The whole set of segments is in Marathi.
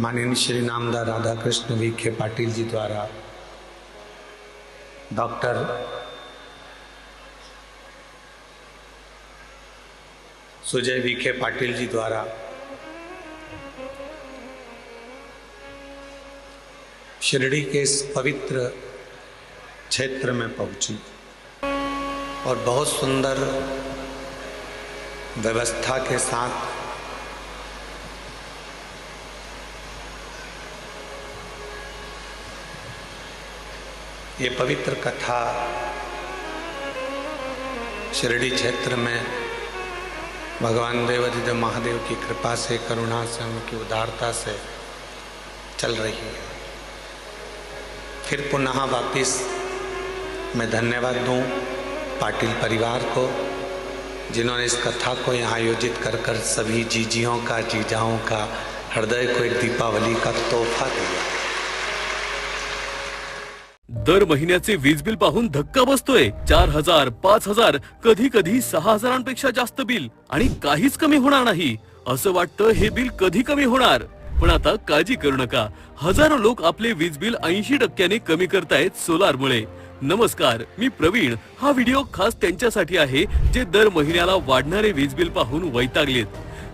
माननीय श्री नामदार राधाकृष्ण विखे पाटिल जी द्वारा, डॉक्टर सुजय विखे पाटिल जी द्वारा, शिरडी के इस पवित्र क्षेत्र में पहुँची और बहुत सुंदर व्यवस्था के साथ ये पवित्र कथा शिरडी क्षेत्र में भगवान देवादिदेव महादेव की कृपा से, करुणा से, उनकी उदारता से चल रही है। फिर पुनः वापिस मैं धन्यवाद दूँ पाटिल परिवार को, जिन्होंने इस कथा को यहाँ आयोजित कर कर सभी जीजियों का, जीजाओं का हृदय को एक दीपावली का तोहफा दिया। दर महिन्याचे वीज बिल पाहून धक्का बसतोय. चार हजार पाच हजार कधी कधी सहा हजारांपेक्षा जास्त बिल. आणि काहीच कमी होणार नाही. असं वाटतं हे बिल कधी कमी होणार. पण आता काळजी करू नका. हजारो लोक आपले वीज बिल ऐंशी टक्क्याने कमी करतायत सोलार मुळे नमस्कार मी प्रवीण. हा व्हिडिओ खास त्यांच्यासाठी आहे जे दर महिन्याला वाढणारे वीज बिल पाहून वैतागलेत.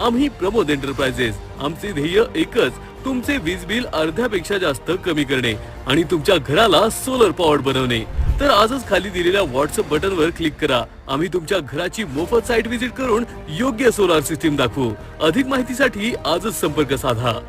आम्ही प्रमोद एंटरप्राइजेस आमचे ध्येय एकच तुमचे वीज बिल अर्ध्यापेक्षा जास्त कमी करणे आणि तुमच्या घराला सोलर पॉवर बनवणे. तर आजच खाली दिलेल्या व्हॉट्सअप बटनवर क्लिक करा. आम्ही तुमच्या घराची मोफत साईट व्हिजिट करून योग्य सोलार सिस्टीम दाखवू. अधिक माहितीसाठी आजच संपर्क साधा.